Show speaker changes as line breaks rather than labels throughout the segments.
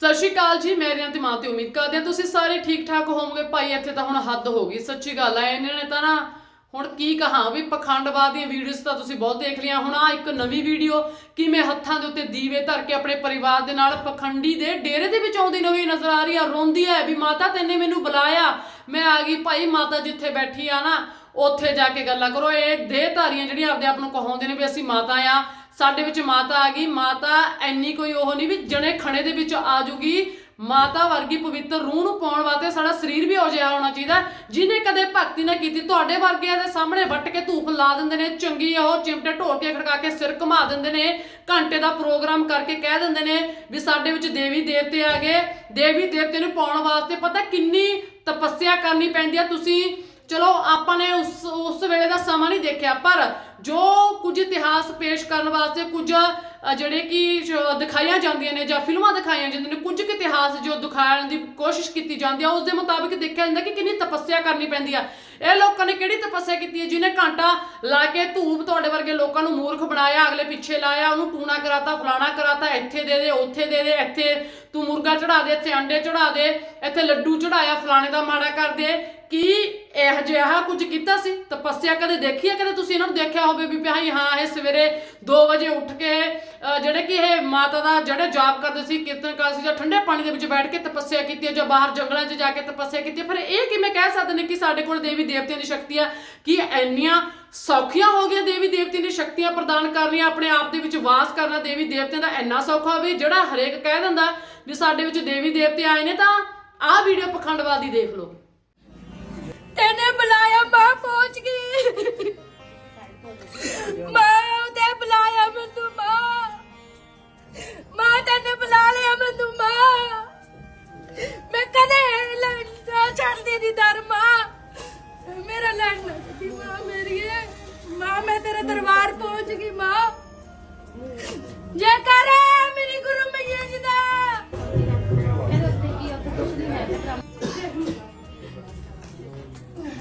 ਸਤਿ ਸ਼੍ਰੀ ਅਕਾਲ ਜੀ, ਮੈਂ ਰਿਆਂ ਤੇ ਮਾਂ ਤੇ ਉਮੀਦ ਕਰਦੇ ਹਾਂ ਤੁਸੀਂ ਸਾਰੇ ਠੀਕ ਠਾਕ ਹੋਵੋਗੇ। ਭਾਈ, ਇੱਥੇ ਤਾਂ ਹੁਣ ਹੱਦ ਹੋ ਗਈ, ਸੱਚੀ ਗੱਲ ਹੈ ਇਹਨਾਂ ਨੇ ਤਾਂ ਨਾ ਹੁਣ ਕੀ ਕਹਾਂ ਵੀ ਪਖੰਡਵਾਦ ਦੀਆਂ ਵੀਡੀਓਜ਼ ਤਾਂ ਤੁਸੀਂ ਬਹੁਤ ਦੇਖ ਲਿਆ ਹੁਣ ਆ ਇੱਕ ਨਵੀਂ ਵੀਡੀਓ ਕਿਵੇਂ ਹੱਥਾਂ ਦੇ ਉੱਤੇ ਦੀਵੇ ਧਰ ਕੇ ਆਪਣੇ ਪਰਿਵਾਰ ਦੇ ਨਾਲ ਪਖੰਡੀ ਦੇ ਡੇਰੇ ਦੇ ਵਿੱਚ ਆਉਂਦੀ ਨਵੀਂ ਨਜ਼ਰ ਆ ਰਹੀ ਆ, ਰੋਂਦੀ ਹੈ ਵੀ ਮਾਤਾ, ਤੈਨੇ ਮੈਨੂੰ ਬੁਲਾਇਆ। ਮੈਂ ਆ ਗਈ, ਭਾਈ, ਮਾਤਾ ਜਿੱਥੇ ਬੈਠੀ ਆ ਨਾ, ਉੱਥੇ ਜਾ ਕੇ ਗੱਲਾਂ ਕਰੋ। ਇਹ ਦੇਹਧਾਰੀਆਂ ਜਿਹੜੀਆਂ ਆਪਦੇ ਆਪ ਨੂੰ ਕਹਾਉਂਦੇ ਨੇ ਵੀ ਅਸੀਂ ਮਾਤਾ ਆ ਸਾਡੇ ਵਿੱਚ ਮਾਤਾ ਆ ਗਈ। ਮਾਤਾ ਐਨੀ ਕੋਈ ਉਹ ਨਹੀਂ ਵੀ ਜਣੇ ਖਣੇ ਦੇ ਵਿੱਚ ਆ ਜੂਗੀ। ਮਾਤਾ ਵਰਗੀ ਪਵਿੱਤਰ ਰੂਹ ਨੂੰ ਪਾਉਣ ਵਾਸਤੇ ਸਾਡਾ ਸਰੀਰ ਵੀ ਹੋ ਜਿਹਾ ਹੋਣਾ ਚਾਹੀਦਾ। ਜਿਹਨੇ ਕਦੇ ਭਗਤੀ ਨਾ ਕੀਤੀ, ਤੁਹਾਡੇ ਵਰਗਿਆਂ ਦੇ ਸਾਹਮਣੇ ਵੱਟ ਕੇ ਧੂਪ ਲਾ ਦਿੰਦੇ ਨੇ, ਚੰਗੀ ਆ ਉਹ ਚਿਮਟੇ ਢੋਲਕੇ ਖੜਕਾ ਕੇ ਸਿਰ ਘੁਮਾ ਦਿੰਦੇ ਨੇ, ਘੰਟੇ ਦਾ ਪ੍ਰੋਗਰਾਮ ਕਰਕੇ ਕਹਿ ਦਿੰਦੇ ਨੇ ਵੀ ਸਾਡੇ ਵਿੱਚ ਦੇਵੀ ਦੇਵਤੇ ਆ ਗਏ। ਦੇਵੀ ਦੇਵਤੇ ਨੂੰ ਪਾਉਣ ਵਾਸਤੇ ਪਤਾ ਕਿੰਨੀ ਤਪੱਸਿਆ ਕਰਨੀ ਪੈਂਦੀ ਆ। ਤੁਸੀਂ ਚਲੋ ਆਪਾਂ ਨੇ ਉਸ ਉਸ ਵੇਲੇ ਦਾ ਸਮਾਂ ਨਹੀਂ ਦੇਖਿਆ, ਪਰ ਜੋ ਕੁਝ ਇਤਿਹਾਸ ਪੇਸ਼ ਕਰਨ ਵਾਸਤੇ ਕੁਝ ਜਿਹੜੇ ਕਿ ਸ਼- ਦਿਖਾਈਆਂ ਜਾਂਦੀਆਂ ਨੇ ਜਾਂ ਫਿਲਮਾਂ ਦਿਖਾਈਆਂ ਜਾਂਦੀਆਂ ਨੇ, ਕੁਝ ਕੁ ਇਤਿਹਾਸ ਜੋ ਦਿਖਾਉਣ ਦੀ ਕੋਸ਼ਿਸ਼ ਕੀਤੀ ਜਾਂਦੀ ਆ, ਉਸ ਦੇ ਮੁਤਾਬਿਕ ਦੇਖਿਆ ਜਾਂਦਾ ਕਿ ਕਿੰਨੀ ਤਪੱਸਿਆ ਕਰਨੀ ਪੈਂਦੀ ਆ। ਇਹ ਲੋਕਾਂ ਨੇ ਕਿਹੜੀ ਤਪੱਸਿਆ ਕੀਤੀ ਹੈ? ਜਿਹਨੇ ਘੰਟਾ ਲਾ ਕੇ ਧੂਪ ਤੁਹਾਡੇ ਵਰਗੇ ਲੋਕਾਂ ਨੂੰ ਮੂਰਖ ਬਣਾਇਆ, ਅਗਲੇ ਪਿੱਛੇ ਲਾਇਆ, ਉਹਨੂੰ ਟੂਣਾ ਕਰਾਤਾ, ਫਲਾਣਾ ਕਰਾਤਾ, ਇੱਥੇ ਦੇ ਦੇ, ਉੱਥੇ ਦੇ ਦੇ, ਇੱਥੇ ਤੂੰ ਮੁਰਗਾ ਚੜਾ ਦੇ, ਇੱਥੇ ਅੰਡੇ ਚੜਾ ਦੇ, ਇੱਥੇ ਲੱਡੂ ਚੜਾਇਆ, ਫਲਾਣੇ ਦਾ ਮਾੜਾ ਕਰ ਦੇ ਕੀ ਇਹ ਜਿਹਾ ਕੁਝ ਕੀਤਾ ਸੀ? ਤਪੱਸਿਆ ਕਦੇ ਦੇਖੀ ਹੈ? ਕਦੇ ਤੁਸੀਂ ਇਹਨਾਂ ਨੂੰ ਦੇਖਿਆ ਹੋਵੇ ਵੀ ਭਾਈ ਹਾਂ, ਇਹ ਸਵੇਰੇ 2 ਵਜੇ ਉੱਠ ਕੇ ਜਿਹੜੇ ਕਿ ਇਹ ਮਾਤਾ ਦਾ ਜਿਹੜੇ ਜਾਪ ਕਰਦੇ ਸੀ, ਕੀਰਤਨ ਕਰਦੇ ਸੀ ਜਾਂ ਠੰਡੇ ਪਾਣੀ ਦੇ ਵਿੱਚ ਬੈਠ ਕੇ ਤਪੱਸਿਆ ਕੀਤੀ ਹੈ ਜਾਂ ਬਾਹਰ ਜੰਗਲਾਂ 'ਚ ਜਾ ਕੇ ਤਪੱਸਿਆ ਕੀਤੀ ਫਿਰ ਇਹ ਕਿਵੇਂ ਕਹਿ ਸਕਦੇ ਨੇ ਕਿ ਸਾਡੇ ਕੋਲ ਦੇਵੀ ਦੇਵਤਿਆਂ ਦੀ ਸ਼ਕਤੀ ਆ ਕੀ ਇੰਨੀਆਂ ਸੌਖੀਆਂ ਹੋ ਗਈਆਂ ਦੇਵੀ ਦੇਵਤਿਆਂ ਦੀ ਸ਼ਕਤੀਆਂ ਪ੍ਰਦਾਨ ਕਰਨੀਆਂ ਆਪਣੇ ਆਪ ਦੇ ਵਿੱਚ ਵਾਸ ਕਰਨਾ ਦੇਵੀ ਦੇਵਤਿਆਂ ਦਾ ਇੰਨਾ ਸੌਖਾ ਵੀ ਜਿਹੜਾ ਹਰੇਕ ਕਹਿ ਦਿੰਦਾ ਵੀ ਸਾਡੇ ਵਿੱਚ ਦੇਵੀ ਦੇਵਤੇ ਆਏ ਨੇ ਤਾਂ ਆਹ ਵੀਡੀਓ ਪਖੰਡਵਾਦੀ ਦੇਖ ਲਓ।
ਤੈਨੇ ਬੁਲਾਇਆ ਮਾਂ ਪਹੁੰਚ ਗਈ। ਦੀ ਮਾਂ ਮੇਰੀ ਏ। ਮਾਂ ਮੈਂ ਤੇਰੇ ਦਰਬਾਰ ਪਹੁੰਚ ਗਈ ਮਾਂ। ਜੈ ਕਰ ਮੇਰੀ ਗੁਰੂ ਮਈਆ ਜੀ ਦਾ।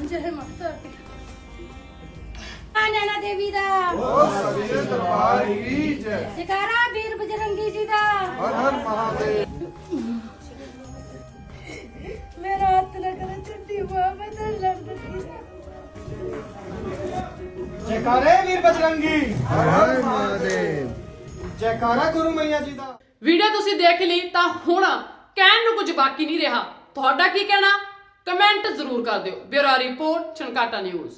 ਜੈ ਮਾਤਾ ਨੈਣਾ ਦੇਵੀ ਦਾ।
ਸਭੇ ਦਰਬਾਰ ਕੀ ਜੈ।
ਜਕਾਰਾ ਵੀਰ ਬਜਰੰਗੀ ਜੀ ਦਾ।
ਹਰ ਹਰ ਮਹਾਦੇਵ।
ਜੈਕਾਰੇ ਵੀਰ ਬਜਰੰਗੀ।
ਹਰ ਹਰ ਮਹਾਦੇਵ
ਜੈਕਾਰਾ ਗੁਰੂ ਮਈਆ ਜੀ ਦਾ।
ਵੀਡੀਓ ਤੁਸੀਂ ਦੇਖ ਲਈ ਤਾਂ ਹੁਣ ਕਹਿਣ ਨੂੰ ਕੁਝ ਬਾਕੀ ਨਹੀਂ ਰਿਹਾ। ਤੁਹਾਡਾ ਕੀ ਕਹਿਣਾ? ਕਮੈਂਟ ਜ਼ਰੂਰ ਕਰ ਦਿਓ। ਬਿਊਰੋ ਰਿਪੋਰਟ ਚਨਕਾਟਾ ਨਿਊਜ਼।